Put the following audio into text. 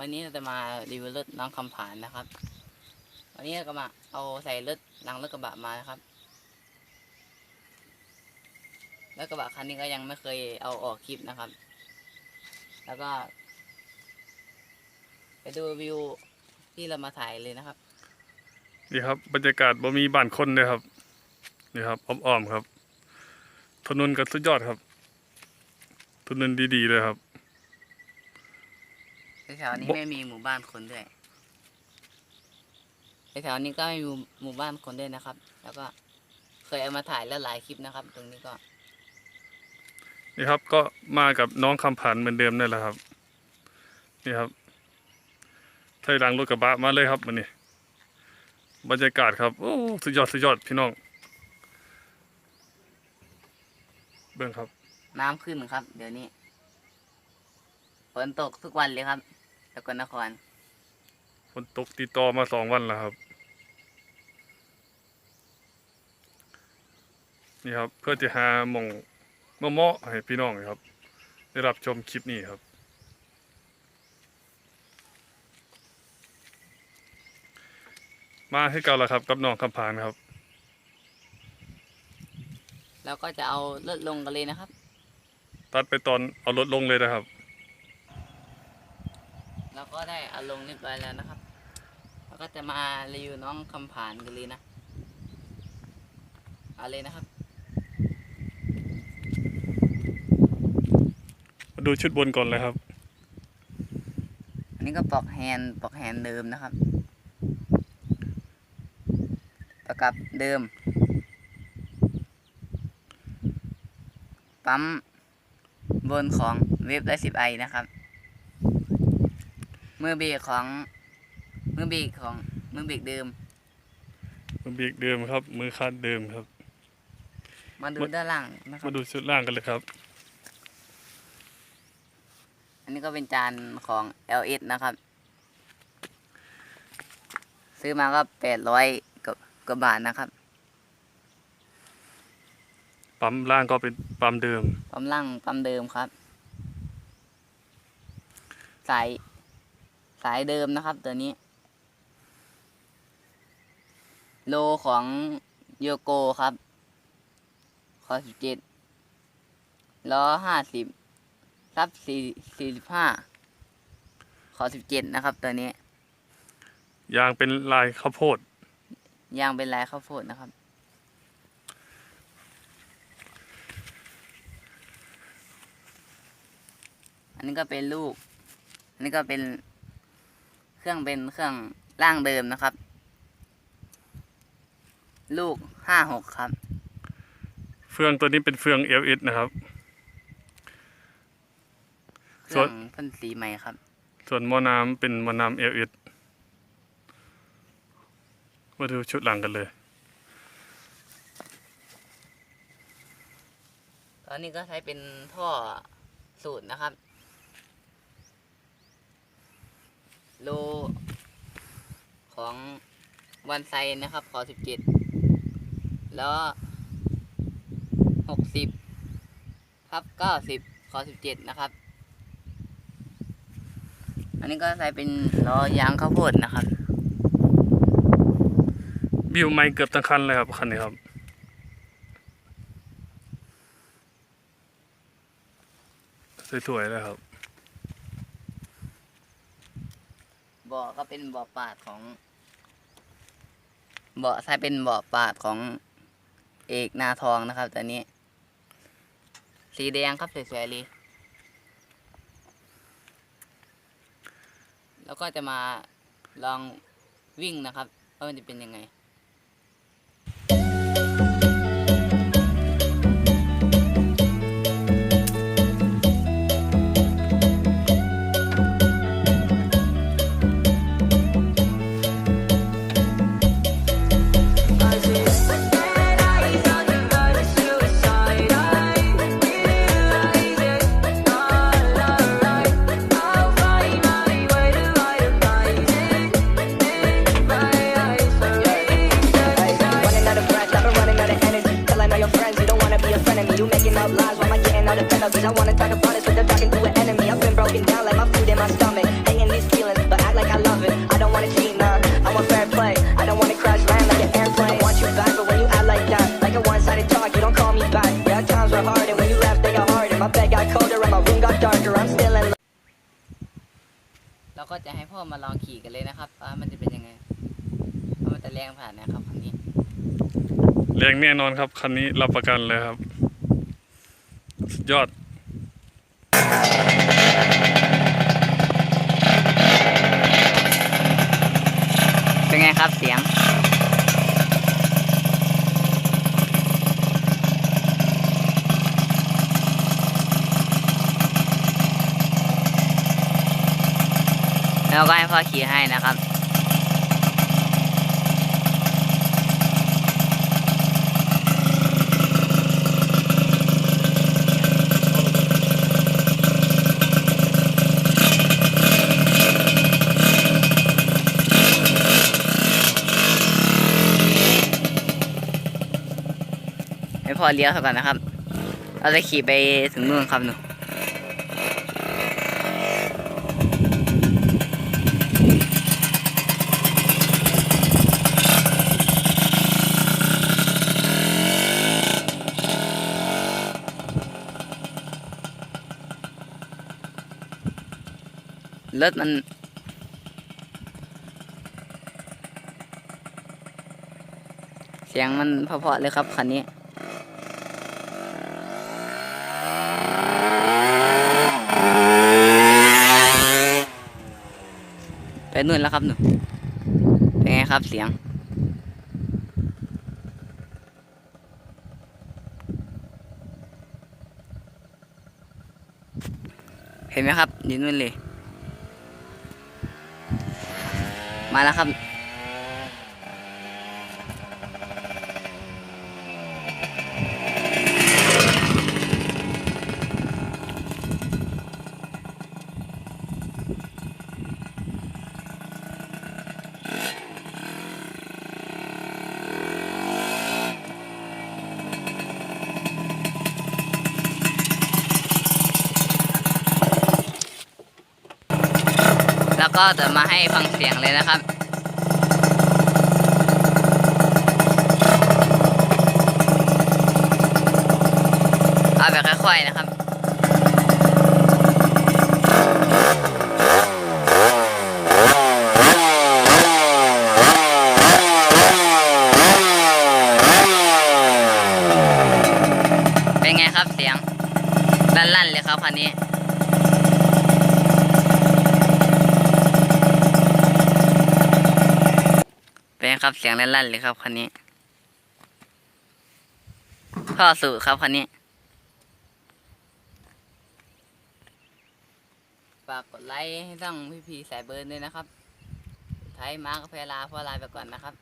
วันนี้เราจะมารีวิวรถน้องคำผานนะครับ วันนี้เราก็มาเอาใส่รถหลังรถกระบะมานะครับรถกระบะคันนี้ก็ยังไม่เคยเอาออกคลิปนะครับ แล้วก็ ไปดูวิวที่เรามาถ่ายเลยนะครับนี่ครับ บรรยากาศบ่มีบ้านคนเลยครับนี่ครับอ้อมๆครับถนนก็สุดยอดครับถนนดีๆเลยครับ แถวๆนี้บ่ไม่มีหมู่บ้านคนด้วยแถวๆนี้ก็ไม่มีหมู่บ้านคนด้วยนะครับ แล้วก็เคยเอามาถ่ายแล้วหลายคลิปนะครับ ตรงนี้ก็ นี่ครับก็มากับน้องคำผันเหมือนเดิมนั่นแหละครับ นี่ครับถอยหลังรถกระบะมาเลยครับมันนี่บรรยากาศครับโอ้สุดยอดสุดยอดพี่น้อง เบื้องครับ น้ำขึ้นครับ เดี๋ยวนี้ฝนตกทุกวันเลยครับส กลนครฝนตกติดต่อมาสองวันแล้วครับ นี่ครับ เพื่อจะหาหมองเหมาะๆให้พี่น้องครับ ได้รับชมคลิปนี้ครับ มาให้เก่าแล้วครับ กับน้องคำพานครับแล้วก็จะเอาลดลงกันเลยนะครับ ตัดไปตอนเอารถลงเลยนะครับ แล้วก็ได้เอาลงเรียบร้อยแล้วนะครับแล้วก็จะมารีวิวน้องคำผานกันเลยนะเอาเลยนะครับ มาดูชุดบนก่อนเลยครับ อันนี้ก็ปลอกแฮนด์ปลอกแฮนด์เดิมนะครับ ประกับเดิม ปั๊มบนของเว็บได้สิบไอนะครับ มือเบรกของ มือเบรกของ มือเบรกเดิม มือเบรกเดิมครับ มือคาดเดิมครับ มาดูมาด้านล่างนะครัมาบดูชุดล่างกันเลยครับ อันนี้ก็เป็นจานของ LS นะครับ ซื้อมาก็แปดร้อยกว่าบาทนะครับปั๊มล่างก็เป็นปั๊มเดิม ปั๊มล่างปั๊มเดิมครับ สาย สายเดิมนะครับตัวนี้ โลของโยโกครับขอสิบเจ็ดล้อห้าสิบซับสี่สี่สิบห้าขอสิบเจ็ดนะครับตัวนี้ ยางเป็นลายข้าวโพด ยางเป็นลายข้าวโพดนะครับ อันนี้ก็เป็นลูก อันนี้ก็เป็น เครื่องเป็นเครื่องร่างเดิมนะครับ ลูกห้าหกครับ เฟืองตัวนี้เป็นเฟือง LS นะครับ เคส่รื่วอน งพ่นสีใหม่ครับ ส่วนหมอน้ำเป็นหมอน้ำ LS มาดูชุดหลังกันเลย ตอนนี้ก็ใช้เป็นท่อสูตรนะครับ โลของวันไซนะครับ ขอสิบเจ็ดแล้วหกสิบครับเก้าสิบขอสิบเจ็ดนะครับ อันนี้ก็ใช้เป็นล้อยางข้าวโพดนะครับ บิวไม้เกือบทั้งคันเลยครับคันนี้ครับ สวยๆเลยครับ บ่อก็เป็นบ่อปาดของ บ่อใช้เป็นบ่อปาดของเอกนาทองนะครับตัวนี้ สีแดงครับสวยๆเลยแล้วก็จะมาลองวิ่งนะครับว่ามันจะเป็นยังไง why am I getting all the penalties? I wanna talk about this, but they're talking to an enemy. I've been broken down like my food in my stomach. Hating these feelings, airplay. I don't wanna crash land like an airplane. Want you back, but when you act like that, like a one-sided talk, you don't call me back. Yeah, times were hard, and when you left, they got harder. My bed got colder, and my room got darker. I'm still in. เราก็จะให้พ่อมาลองขี่กันเลยนะครับว่ามันจะเป็นยังไงว่ามันจะแรงผ่านนะครับคันนี้ แรงแน่นอนครับคันนี้รับประกันเลยครับสุด ยอดเป็นไงครับเสียง แล้วก็ให้พ่อขี่ให้นะครับ พอเลี้ยวเท่ากันนะครับ เราจะขี่ไปถึงนู่นครับหนูรถมันเสียงมันเพาะๆเลยครับคันนี้ นู่นแล้วครับหนูเป็นไงครับเสียง เห็นไหมครับอยู่นู่นเลย มาแล้วครับ ก็จะมาให้ฟังเสียงเลยนะครับเอาแบบค่อยๆนะครับเป็นไงครับเสียงลั่นๆเลยครับคันนี้ เป็นไง ครับ เสียงลั่นๆเลยครับคันนี้ท่อสูบครับคันนี้ฝากกดไลค์ให้ต้องพี่พีสายเบิร์นด้วยนะครับ ไทยมาร์กาแฟลาพอลาไปก่อนนะครับ